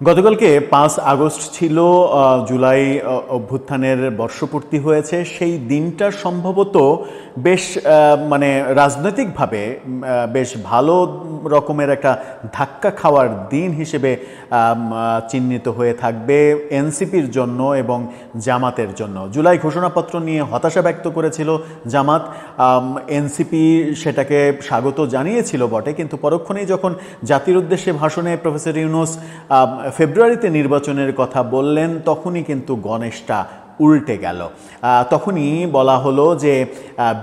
গতকালকে পাঁচ আগস্ট ছিল জুলাই অভ্যুত্থানের বর্ষপূর্তি হয়েছে। সেই দিনটা সম্ভবত বেশ মানে রাজনৈতিকভাবে বেশ ভালো রকমের একটা ধাক্কা খাওয়ার দিন হিসেবে চিহ্নিত হয়ে থাকবে এনসিপির জন্য এবং জামাতের জন্য। জুলাই ঘোষণাপত্র নিয়ে হতাশা ব্যক্ত করেছিল জামাত। এনসিপি সেটাকে স্বাগত জানিয়েছিল বটে, কিন্তু পরক্ষণেই যখন জাতির উদ্দেশ্যে ভাষণে প্রফেসর ইউনুস ফেব্রুয়ারিতে নির্বাচনের কথা বললেন, তখনই কিন্তু গণেশটা উল্টে গেল। তখনই বলা হলো যে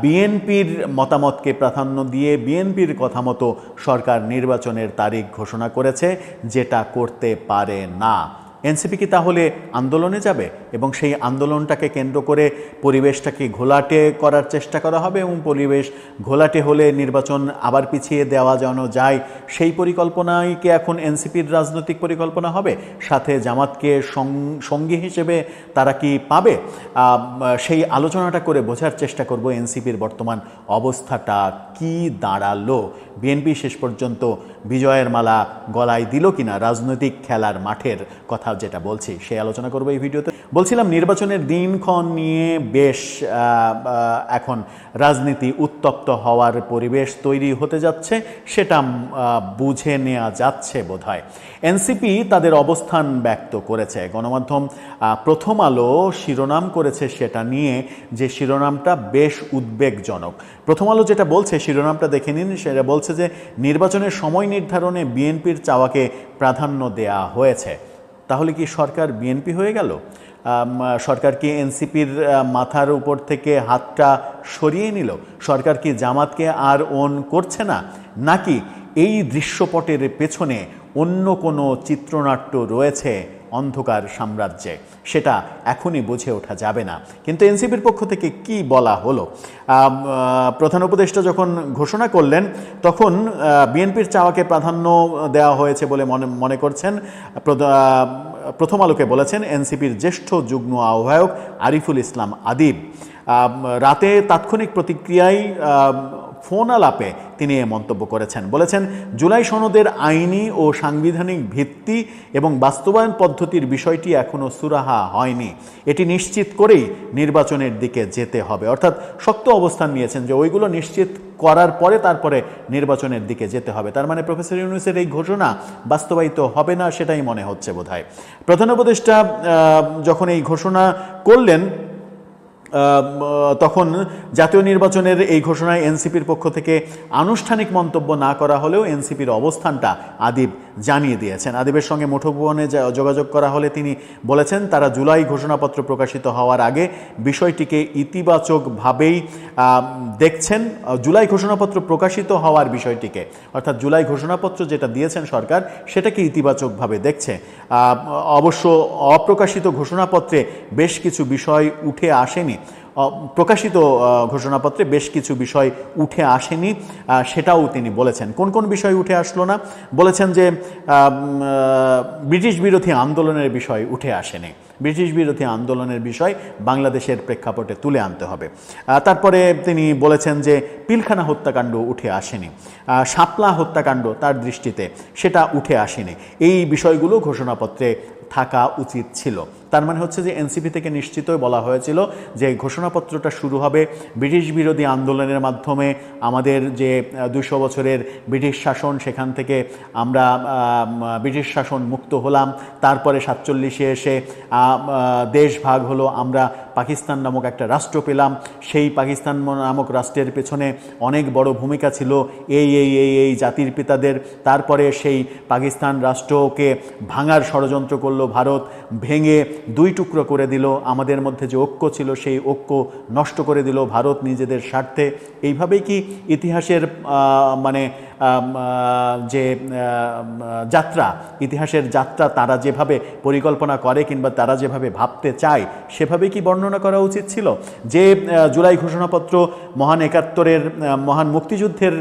বিএনপির মতামতকে প্রাধান্য দিয়ে বিএনপির কথা মতো সরকার নির্বাচনের তারিখ ঘোষণা করেছে, যেটা করতে পারে না। এনসিপি কি তাহলে আন্দোলনে যাবে এবং সেই আন্দোলনটাকে কেন্দ্র করে পরিবেশটাকে ঘোলাটে করার চেষ্টা করা হবে এবং পরিবেশ ঘোলাটে হলে নির্বাচন আবার পিছিয়ে দেওয়া যেন যায়? সেই পরিকল্পনাই কি এখন এনসিপির রাজনৈতিক পরিকল্পনা হবে? সাথে জামাতকে সঙ্গী হিসেবে তারা কি পাবে? সেই আলোচনাটা করে বোঝার চেষ্টা করব এনসিপির বর্তমান অবস্থাটা কি দাঁড়াল? বিএনপি শেষ পর্যন্ত বিজয়ের মালা গলায় দিল কিনা? রাজনৈতিক খেলার মাঠের কথা যেটা বলছি, সেই আলোচনা করব এই ভিডিওতে। বলছিলাম নির্বাচনের দিনক্ষণ নিয়ে বেশ এখন রাজনীতি উত্তপ্ত হওয়ার পরিবেশ তৈরি হতে যাচ্ছে, সেটা বুঝে নেওয়া যাচ্ছে বোধহয়। এনসিপি তাদের অবস্থান ব্যক্ত করেছে। গণমাধ্যম প্রথম আলো শিরোনাম করেছে সেটা নিয়ে যে শিরোনামটা বেশ উদ্বেগজনক। প্রথম আলো যেটা বলছে, শিরোনামটা দেখে নিন, সেটা বলছে যে নির্বাচনের সময় নির্ধারণে বিএনপির চাওয়াকে প্রাধান্য দেয়া হয়েছে। তাহলে কি সরকার বিএনপি হয়ে গেল? সরকার কি এনসিপির মাথার উপর থেকে হাতটা সরিয়ে নিল? সরকার কি জামাতকে আর ওন করছে না? নাকি এই দৃশ্যপটের পেছনে অন্য কোনো চিত্রনাট্য রয়েছে? অন্ধকার সাম্রাজ্যে। সেটা এখনই বুঝে ওঠা যাবে না। কিন্তু এনসিপির পক্ষ থেকে কি বলা হলো? প্রধান উপদেষ্টা যখন ঘোষণা করলেন, তখন বিএনপির চাওয়াকে প্রাধান্য দেওয়া হয়েছে বলে মনে মনে করছেন প্রথম আলোকে বলেছেন এনসিপির জ্যেষ্ঠ যুগ্ম আহ্বায়ক আরিফুল ইসলাম আদিব। রাতে তাৎক্ষণিক প্রতিক্রিয়ায় ফোন আলাপে তিনি এ মন্তব্য করেছেন। বলেছেন, জুলাই সনদের আইনি ও সাংবিধানিক ভিত্তি এবং বাস্তবায়ন পদ্ধতির বিষয়টি এখনও সুরাহা হয়নি। এটি নিশ্চিত করেই নির্বাচনের দিকে যেতে হবে। অর্থাৎ শক্ত অবস্থান নিয়েছেন যে ওইগুলো নিশ্চিত করার পরে তারপরে নির্বাচনের দিকে যেতে হবে। তার মানে প্রফেসর ইউনুসের এই ঘোষণা বাস্তবায়িত হবে না, সেটাই মনে হচ্ছে বোধহয়। প্রধান উপদেষ্টা যখন এই ঘোষণা করলেন তখন জাতীয় নির্বাচনের এই ঘোষণায় এনসিপির পক্ষ থেকে আনুষ্ঠানিক মন্তব্য না করা হলেও এনসিপির অবস্থানটা আদিব জানিয়ে দিয়েছেন। আদিবের সঙ্গে মুঠোভবনে যোগাযোগ করা হলে তিনি বলেছেন, তারা জুলাই ঘোষণাপত্র প্রকাশিত হওয়ার আগে বিষয়টিকে ইতিবাচকভাবেই দেখছেন জুলাই ঘোষণাপত্র প্রকাশিত হওয়ার বিষয়টিকে। অর্থাৎ জুলাই ঘোষণাপত্র যেটা দিয়েছেন সরকার, সেটাকে ইতিবাচকভাবে দেখছে। অবশ্য অপ্রকাশিত ঘোষণাপত্রে বেশ কিছু বিষয় উঠে আসেনি। প্রকাশিত ঘোষণাপত্রে বেশ কিছু বিষয় উঠে আসেনি সেটাও তিনি বলেছেন। কোন কোন বিষয় উঠে আসলো না? বলেছেন যে ব্রিটিশ বিরোধী আন্দোলনের বিষয় উঠে আসেনি। ব্রিটিশ বিরোধী আন্দোলনের বিষয় বাংলাদেশের প্রেক্ষাপটে তুলে আনতে হবে। তারপরে তিনি বলেছেন যে, পিলখানা হত্যাকাণ্ড উঠে আসেনি। শাপলা হত্যাকাণ্ড তার দৃষ্টিতে সেটা উঠে আসেনি। এই বিষয়গুলো ঘোষণাপত্রে থাকা উচিত ছিল। তার মানে হচ্ছে যে এনসিপি থেকে নিশ্চিতই বলা হয়েছিল যে ঘোষণাপত্রটা শুরু হবে ব্রিটিশ বিরোধী আন্দোলনের মাধ্যমে। আমাদের যে দুশো বছরের ব্রিটিশ শাসন, সেখান থেকে আমরা ব্রিটিশ শাসন মুক্ত হলাম। তারপরে সাতচল্লিশে এসে দেশ ভাগ হলো। আমরা পাকিস্তান নামক একটা রাষ্ট্র পেলাম। সেই পাকিস্তান নামক রাষ্ট্রের পেছনে অনেক বড় ভূমিকা ছিল এই এই এই এই জাতির পিতাদের। তারপরে সেই পাকিস্তান রাষ্ট্রকে ভাঙার ষড়যন্ত্র করল ভারত। ভেঙে দুই টুকরো করে দিল, আমাদের মধ্যে যে ঐক্য ছিল সেই ঐক্য নষ্ট করে দিল ভারত নিজেদের স্বার্থে। এইভাবেই কি ইতিহাসের মানে যে যাত্রা, ইতিহাসের যাত্রা তারা যেভাবে পরিকল্পনা করে কিংবা তারা যেভাবে ভাবতে চায়, সেভাবে কি বর্ণনা করা উচিত ছিল? যে জুলাই ঘোষণাপত্র মহান একাত্তরের মহান মুক্তিযুদ্ধের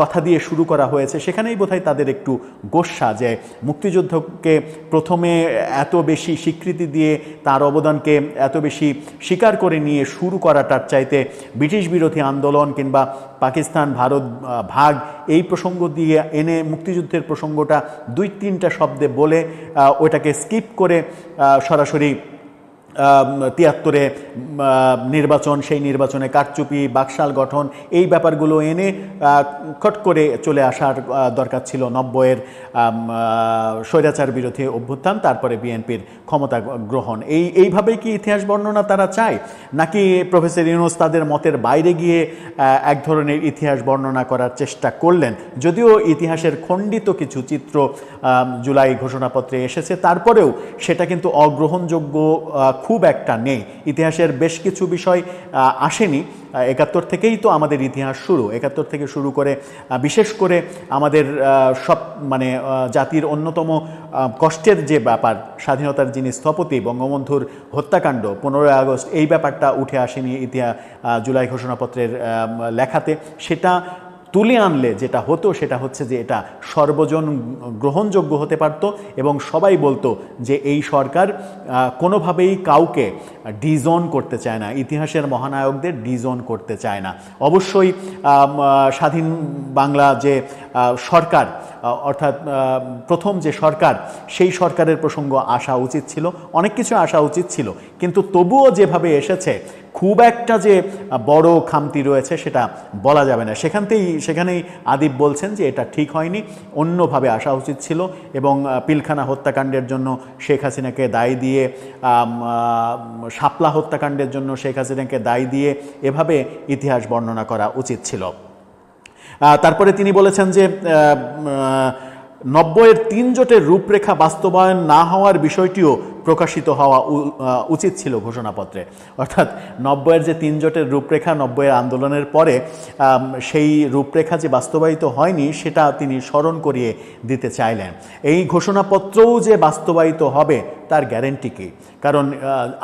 কথা দিয়ে শুরু করা হয়েছে, সেখানেই বোধহয় তাদের একটু গোস্বা যে, মুক্তিযুদ্ধকে প্রথমে এত বেশি স্বীকৃতি দিয়ে তার অবদানকে এত বেশি স্বীকার করে নিয়ে শুরু করাটার চাইতে ব্রিটিশ বিরোধী আন্দোলন কিংবা পাকিস্তান ভারত ভাগ এই প্রসঙ্গ দিয়ে এনে মুক্তিযুদ্ধের প্রসঙ্গটা দুই তিনটা শব্দে বলে ওইটাকে স্কিপ করে সরাসরি তিয়াত্তরে নির্বাচন, সেই নির্বাচনে কারচুপি, বাকশাল গঠন, এই ব্যাপারগুলো এনে খট করে চলে আসার দরকার ছিল নব্বইয়ের স্বৈরাচার বিরোধী অভ্যুত্থান, তারপরে বিএনপির ক্ষমতা গ্রহণ। এই, এইভাবেই কি ইতিহাস বর্ণনা তারা চায়? নাকি প্রফেসর ইউনুস তাদের মতের বাইরে গিয়ে এক ধরনের ইতিহাস বর্ণনা করার চেষ্টা করলেন? যদিও ইতিহাসের খণ্ডিত কিছু চিত্র জুলাই ঘোষণাপত্রে এসেছে, তারপরেও সেটা কিন্তু অগ্রহণযোগ্য খুব একটা নেই। ইতিহাসের বেশ কিছু বিষয় আসেনি। একাত্তর থেকেই তো আমাদের ইতিহাস শুরু। একাত্তর থেকে শুরু করে বিশেষ করে আমাদের সব মানে জাতির অন্যতম কষ্টের যে ব্যাপার, স্বাধীনতার যিনি স্থপতি, বঙ্গবন্ধুর হত্যাকাণ্ড, পনেরোই আগস্ট, এই ব্যাপারটা উঠে আসেনি ইতিহাস জুলাই ঘোষণাপত্রের লেখাতে। সেটা তুলে আনলে যেটা হতো সেটা হচ্ছে যে এটা সর্বজন গ্রহণযোগ্য হতে পারত এবং সবাই বলতো যে এই সরকার কোনোভাবেই কাউকে ডিজন করতে চায় না। ইতিহাসের মহানায়কদের ডিজন করতে চায় না। অবশ্যই স্বাধীন বাংলা যে সরকার অর্থাৎ প্রথম যে সরকার, সেই সরকারের প্রসঙ্গ আসা উচিত ছিল। অনেক কিছু আসা উচিত ছিল। কিন্তু তবুও যেভাবে এসেছে, খুব একটা যে বড় খামতি রয়েছে সেটা বলা যাবে না। সেখানতেই, সেখানেই আদিব বলছেন যে এটা ঠিক হয়নি, অন্যভাবে আসা উচিত ছিল এবং পিলখানা হত্যাকাণ্ডের জন্য শেখ হাসিনাকে দায়ী দিয়ে শাপলা হত্যাকাণ্ডের জন্য শেখ হাসিনাকে দায়ী দিয়ে এভাবে ইতিহাস বর্ণনা করা উচিত ছিল। তারপরে তিনি বলেছেন যে নব্বইয়ের তিন জোটের রূপরেখা বাস্তবায়ন না হওয়ার বিষয়টিও প্রকাশিত হওয়া উচিত ছিল ঘোষণাপত্রে। অর্থাৎ নব্বইয়ের যে তিন জোটের রূপরেখা নব্বইয়ের আন্দোলনের পরে সেই রূপরেখা যে বাস্তবায়িত হয়নি, সেটা তিনি স্মরণ করিয়ে দিতে চাইলেন। এই ঘোষণাপত্রও যে বাস্তবায়িত হবে তার গ্যারেন্টি কি? কারণ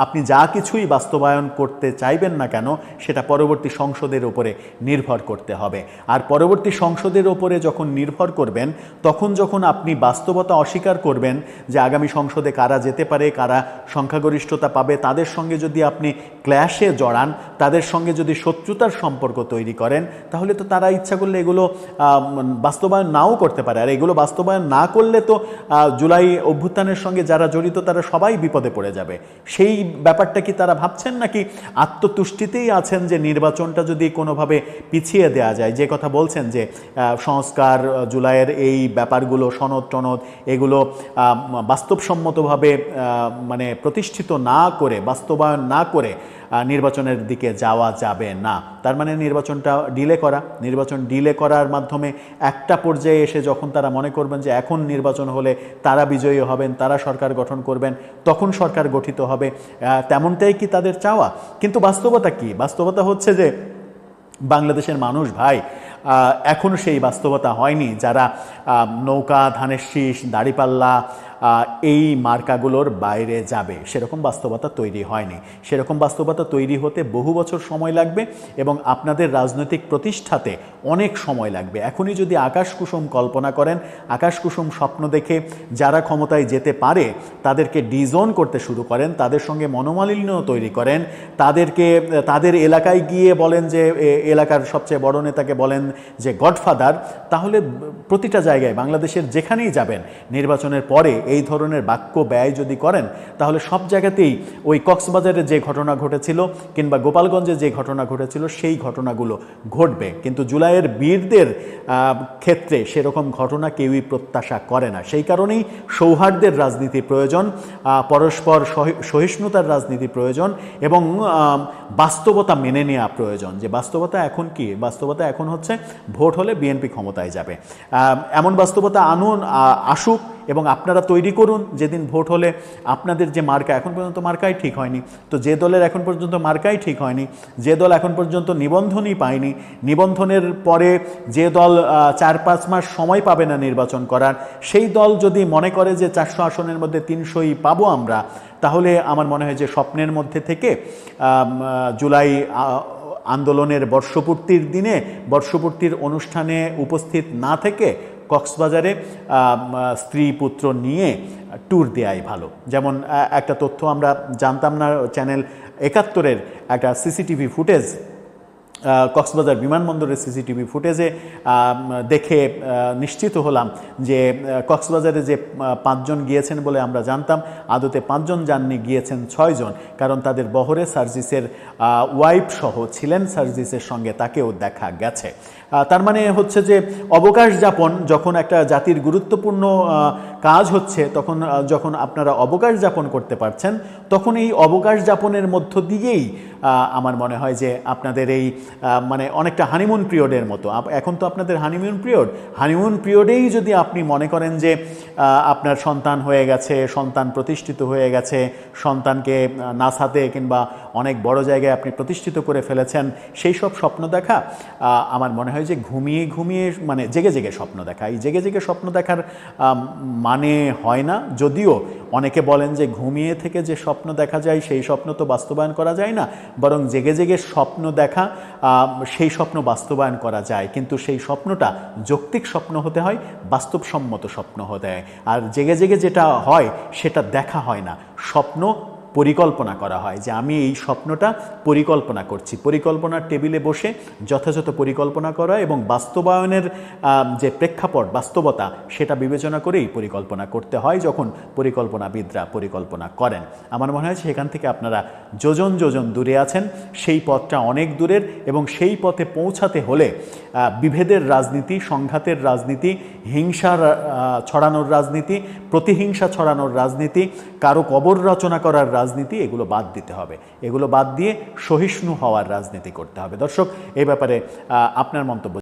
আপনি যা কিছুই বাস্তবায়ন করতে চাইবেন না কেন, সেটা পরবর্তী সংসদের উপরে নির্ভর করতে হবে। আর পরবর্তী সংসদের ওপরে যখন নির্ভর করবেন, তখন যখন আপনি বাস্তবতা অস্বীকার করবেন যে আগামী সংসদে কারা যেতে পারে, কারা সংখ্যাগরিষ্ঠতা পাবে, তাদের সঙ্গে যদি আপনি ক্ল্যাশে জড়ান, তাদের সঙ্গে যদি শত্রুতার সম্পর্ক তৈরি করেন, তাহলে তো তারা ইচ্ছা করলে এগুলো বাস্তবায়ন নাও করতে পারে। আর এগুলো বাস্তবায়ন না করলে তো জুলাই অভ্যুত্থানের সঙ্গে যারা জড়িত, তারা সবাই বিপদে পড়ে যাবে। সেই ব্যাপারটা কি তারা ভাবছেন নাকি আত্মতুষ্টিতেই আছেন যে নির্বাচনটা যদি কোনোভাবে পিছিয়ে দেওয়া যায়? যে কথা বলছেন যে সংস্কার জুলাইয়ের এই ব্যাপারগুলো, সনদ টনদ, এগুলো বাস্তবসম্মতভাবে মানে প্রতিষ্ঠিত না করে, বাস্তবায়ন না করে নির্বাচনের দিকে যাওয়া যাবে না। তার মানে নির্বাচনটা ডিলে করা। নির্বাচন ডিলে করার মাধ্যমে একটা পর্যায়ে এসে যখন তারা মনে করবেন যে এখন নির্বাচন হলে তারা বিজয়ী হবেন তারা সরকার গঠন করবেন তখন সরকার গঠিত হবে তেমনটাই কি তাদের চাওয়া? কিন্তু বাস্তবতা কি? বাস্তবতা হচ্ছে যে বাংলাদেশের মানুষ ভাই আহ, এখনও সেই বাস্তবতা হয়নি। যারা নৌকা ধানের শীষ দাড়িপাল্লা এই মার্কাগুলোর বাইরে যাবে। সেরকম বাস্তবতা তৈরি হয়নি। সেরকম বাস্তবতা তৈরি হতে বহু বছর সময় লাগবে এবং আপনাদের রাজনৈতিক প্রতিষ্ঠাতে অনেক সময় লাগবে। এখনই যদি আকাশ কুসুম কল্পনা করেন, আকাশ কুসুম স্বপ্ন দেখে যারা ক্ষমতায় যেতে পারে, তাদেরকে ডিজোন করতে শুরু করেন, তাদের সঙ্গে মনোমালিন্য তৈরি করেন, তাদেরকে, তাদের এলাকায় গিয়ে বলেন যে এলাকার সবচেয়ে বড় নেতাকে বলেন যে গডফাদার, তাহলে প্রতিটা জায়গায় বাংলাদেশের যেখানেই যাবেন, নির্বাচনের পরে এই ধরনের বাক্য ব্যয় যদি করেন, তাহলে সব জায়গাতেই ওই কক্সবাজারে যে ঘটনা ঘটেছিল কিংবা গোপালগঞ্জে যে ঘটনা ঘটেছিল, সেই ঘটনাগুলো ঘটবে। কিন্তু জুলাইয়ের বীরদের ক্ষেত্রে সেরকম ঘটনা কেউই প্রত্যাশা করে না। সেই কারণেই সৌহার্দ্যের রাজনীতি প্রয়োজন পরস্পর সহি- সহিষ্ণুতার রাজনীতি প্রয়োজন এবং বাস্তবতা মেনে নেওয়া প্রয়োজন। যে বাস্তবতা এখন কি? বাস্তবতা এখন হচ্ছে ভোট হলে বিএনপি ক্ষমতায় যাবে। এমন বাস্তবতা আনুন আসুক এবং আপনারা তৈরি করুন। যেদিন ভোট হলে আপনাদের যে মার্কা, এখন পর্যন্ত মার্কাই ঠিক হয়নি। তো যে দলের এখন পর্যন্ত মার্কাই ঠিক হয়নি, যে দল এখন পর্যন্ত নিবন্ধনই পায়নি, নিবন্ধনের পরে যে দল চার পাঁচ মাস সময় পাবে না নির্বাচন করার, সেই দল যদি মনে করে যে চারশো আসনের মধ্যে তিনশোই পাবো আমরা, তাহলে আমার মনে হয় যে স্বপ্নের মধ্যে থেকে জুলাই আন্দোলনের বর্ষপূর্তির দিনে, বর্ষপূর্তির অনুষ্ঠানে উপস্থিত না থেকে কক্সবাজারে স্ত্রী পুত্র নিয়ে ট্যুর দেয়াই ভালো। যেমন একটা তথ্য আমরা জানতাম না চ্যানেল একাত্তরের একটা সিসিটিভি ফুটেজ কক্সবাজার বিমানবন্দরের সিসিটিভি ফুটেজে দেখে নিশ্চিত হলাম যে কক্সবাজারে যে পাঁচজন গিয়েছেন বলে আমরা জানতাম, আদতে পাঁচজন যাননি, গিয়েছেন ছয়জন। কারণ তাদের বহরে সার্জিসের ওয়াইফ সহ ছিলেন সার্জিসের সঙ্গে, তাকেও দেখা গেছে। তার মানে হচ্ছে যে অবকাশ যাপন যখন একটা জাতির গুরুত্বপূর্ণ কাজ হচ্ছে, তখন যখন আপনারা অবকাশ যাপন করতে পারছেন, তখন এই অবকাশ যাপনের মধ্য দিয়েই আমার মনে হয় যে আপনাদের এই মানে অনেকটা হানিমুন পিরিয়ডের মতো। এখন তো আপনাদের হানিমুন পিরিয়ড হানিমুন পিরিয়ডেই যদি আপনি মনে করেন যে আপনার সন্তান হয়ে গেছে, সন্তান প্রতিষ্ঠিত হয়ে গেছে, সন্তানকে নাসাতে কিংবা অনেক বড় জায়গায় আপনি প্রতিষ্ঠিত করে ফেলেছেন, সেই সব স্বপ্ন দেখা আমার মনে হয় যে ঘুমিয়ে ঘুমিয়ে মানে জেগে জেগে স্বপ্ন দেখা। এই জেগে জেগে স্বপ্ন দেখার মানে হয় না। যদিও অনেকে বলেন যে ঘুমিয়ে থেকে যে স্বপ্ন দেখা যায়, সেই স্বপ্ন তো বাস্তবায়ন করা যায় না। বরং জেগে জেগে স্বপ্ন দেখা সেই স্বপ্ন বাস্তবায়ন করা যায়। কিন্তু সেই স্বপ্নটা যৌক্তিক স্বপ্ন হতে হয়, বাস্তবসম্মত স্বপ্ন হতে হয়। আর জেগে জেগে যেটা হয়, সেটা দেখা হয় না। স্বপ্ন পরিকল্পনা করা হয় যে আমি এই স্বপ্নটা পরিকল্পনা করছি। পরিকল্পনার টেবিলে বসে যথাযথ পরিকল্পনা করা এবং বাস্তবায়নের যে প্রেক্ষাপট, বাস্তবতা, সেটা বিবেচনা করেই পরিকল্পনা করতে হয় যখন পরিকল্পনাবিদরা পরিকল্পনা করেন। আমার মনে হয় সেখান থেকে আপনারা যোজন যোজন দূরে আছেন। সেই পথটা অনেক দূরের এবং সেই পথে পৌঁছাতে হলে বিভেদের রাজনীতি, সংঘাতের রাজনীতি, হিংসার ছড়ানোর রাজনীতি, প্রতিহিংসা ছড়ানোর রাজনীতি, কারও কবর রচনা করার রাজনীতি এগুলো বাদ দিতে হবে। এগুলো বাদ দিয়ে সহিষ্ণু হওয়ার রাজনীতি করতে হবে। দর্শক, এই ব্যাপারে আপনার মন্তব্য